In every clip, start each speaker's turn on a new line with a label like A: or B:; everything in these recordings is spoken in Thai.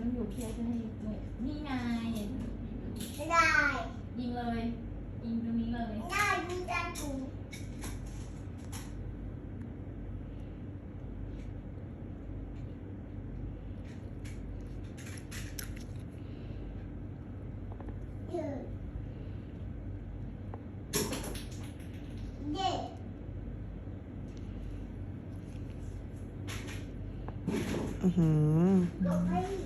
A: มันอยู่เพียงแค่นี่ไง
B: ได้
A: ยิงเลยยิงตรงนี้เลย
B: ไม่ได้ยิ
C: ง
B: ตากู
C: 嗯哼。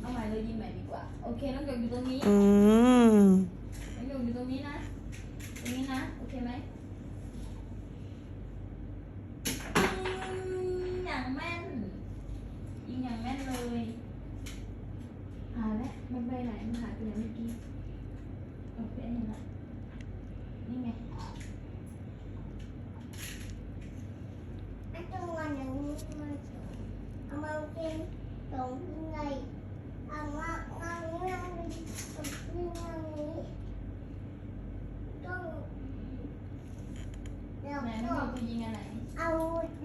C: เอา
A: ใหม่เลยยิ้มใหม่ดีกว่า โอเค น้องหยกอยู่ตรงนี้
C: อืม
A: น้องหยกอยู่ตรงนี้นะ ตรงนี้นะ โอเคไหมยิงอย่างแม่น ยิงอย่างแม่นเลยหาแล้วมันไปไหน มันหายไปไหนเมื่อกี้ โอเคเห็นละนี่ไง
B: อันตัวอย่างนี้มาเอามาเก็บ
A: ไหนน้องกูยิงอัไห
B: เอา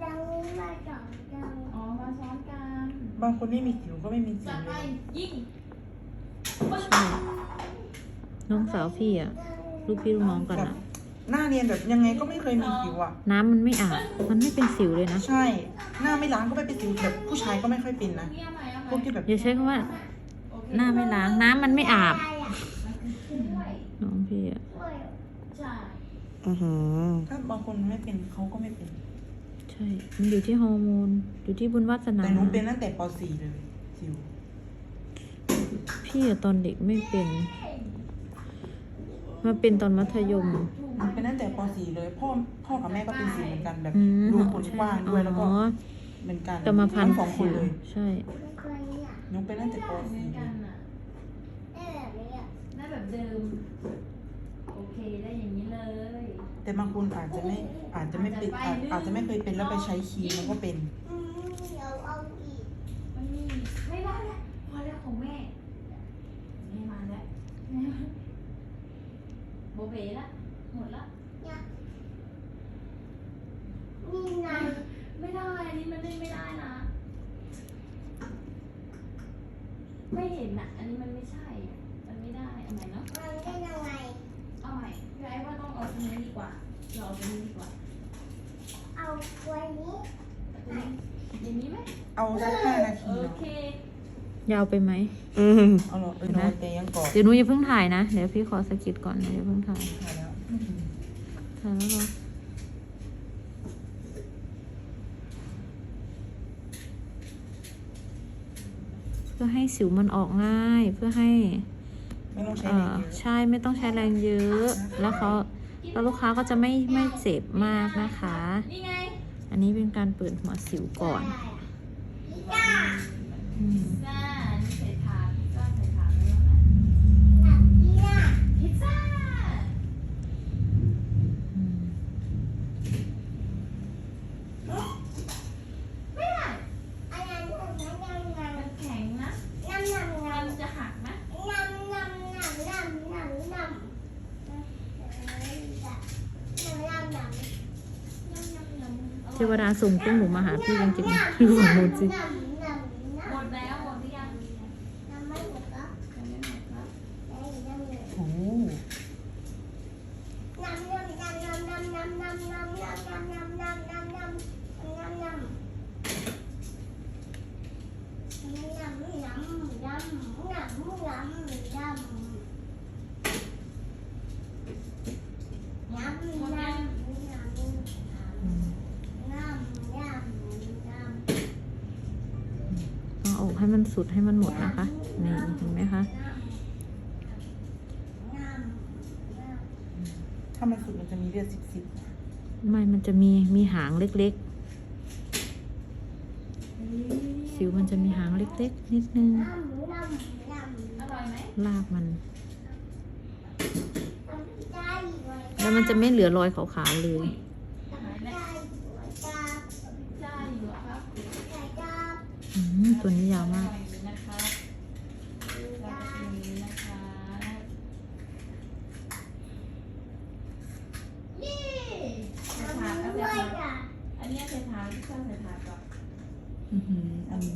B: ดังวมาสองดัง
A: อ๋อ มาซ้อนกัน
C: บางคนไม่มีสิวก็ไม่มีสิ
A: จั
C: ว
A: ด
D: น้องสาวพี่อะลูกพี่ลูกน้องกันอะ
C: หน้าเนียนแบบยังไงก็ไม่เคยมีผิวอะ
D: น้ำมันไม่อาบมันไม่เป็นสิวเลยนะ
C: ใช่ หน้าไม่ล้างก็ไม่เป็นสิวแบบผู้ชายก็ไม่ค่อยเป็นนะพวกที่แบบ
D: อย่าใช้คำว่า หน้าไม่ล้างน้ำมันไม่อาบน้องพี่อะ
C: อือหืถ้าบางคนไม่เป็นเขาก็ไม่เป็น
D: ใช่ มันอยู่ที่ฮอร์โมนอยู่ที่บุญวาสนา
C: แต่หนูเป็นตั้งแต่ป .4 เลยสิว
D: พี่อะตอนเด็กไม่เป็น มาเป็นตอนมัธยม
C: เป็นตั้งแต่ป .4 เลยพ่อพ่อกับแม่ก็เป็นสีเหมือนกันแบบ
D: อืม
C: ดูคนกว้างด้วยแล้วก็
D: เห
C: มือนกัน
D: กรรมพัน
C: ทั้งสองคนเลย
D: ใช่
B: น้งเป็
C: นตั้งแต่ป .4
B: ได้แบบ
A: เดิม โอเคได้อย่างนี้เลย
C: แต่บางคนอาจจะไม่อาจจะไม่เป็นอาจจะไม่เคยเป็นแล้วไปใช้คีมแล้วก็เป็น
B: เดี๋เอาอีก
A: ไม่ได้พอแล้วของแม่แม่มาแล้วแม่มาโบเบละ หมดละ
B: นี่ไง
A: ไม่ได้อันนี้มันเล่นไม่ได้นะ ไม่เห็นอะอันนี้มันไม่ใช่มันไม่ได้เอาใหม่เนาะ
B: มันเป็นยังไง
A: เอาใหม่พี่ไอ้ว่าต้องเอาตรงนี้ดีกว่าเราเอาตรงนี้ดีกว่า
B: เอาตัวนี้
A: เอาตรงนี้อย่างนี้ไหม
C: เอาได้แค่นาที
A: โอ
C: เนาะ
A: ค
D: ยาวไปไหม
C: อืมเอาเหรอเออเนอะ
D: เดี๋ยวหนูอย่าเพิ่งถ่ายนะ เดี๋ยวพี่ขอสกิดก่อนนะอย่าเพิ่งถ่าย
C: ถ่ายแล้ว
D: เพื่อให้สิวมันออกง่ายเพื่อให้
C: ไม่ต้องใช่
D: ใช่ไม่ต้องใช้แรงเยอะแล้วเขาแล้วลูกค้าก็จะไม่ไม่เจ็บมากนะคะอันนี้เป็นการเปิดหัวสิวก่อน
A: ทวดาส่
B: กุ้ง
A: หนู
D: มาหาพี่จริงๆพี่หวังหนูสิ
A: หมดแล้วหมดยัง
C: โอ้
B: ให้มันสุดให้มันหมดนะคะ นี่เห็นไหมคะ
C: ถ้ามันสุดมันจะมีเลือดซิบซิบ
B: ไม่ มันจะมีมีหางเล็กๆ สิวมันจะมีหางเล็กๆ นิดนึง
A: อร่อยไหม
B: ลากมัน แล้วมันจะไม่เหลือรอยขาวๆเลย ตัวนี้ยาวมาก
A: อันนี้ใส่ถาดที่ชอบใส่ถาด
B: ก่
A: อนอือหื
B: ออัน
A: นี้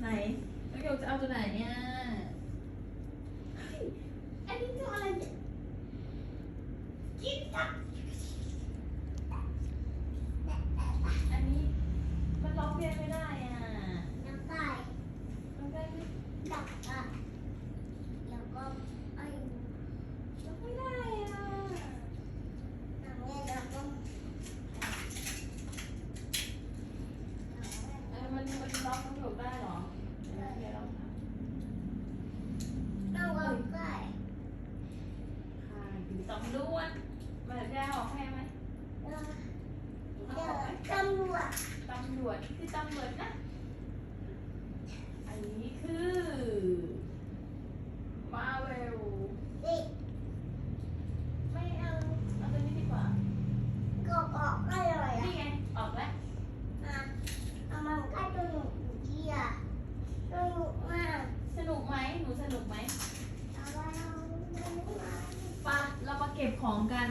A: ไห
B: นแล้ว
A: เกล
B: จะ
A: เอาตัวไหนเนี่ย 初有班了。
B: 黄干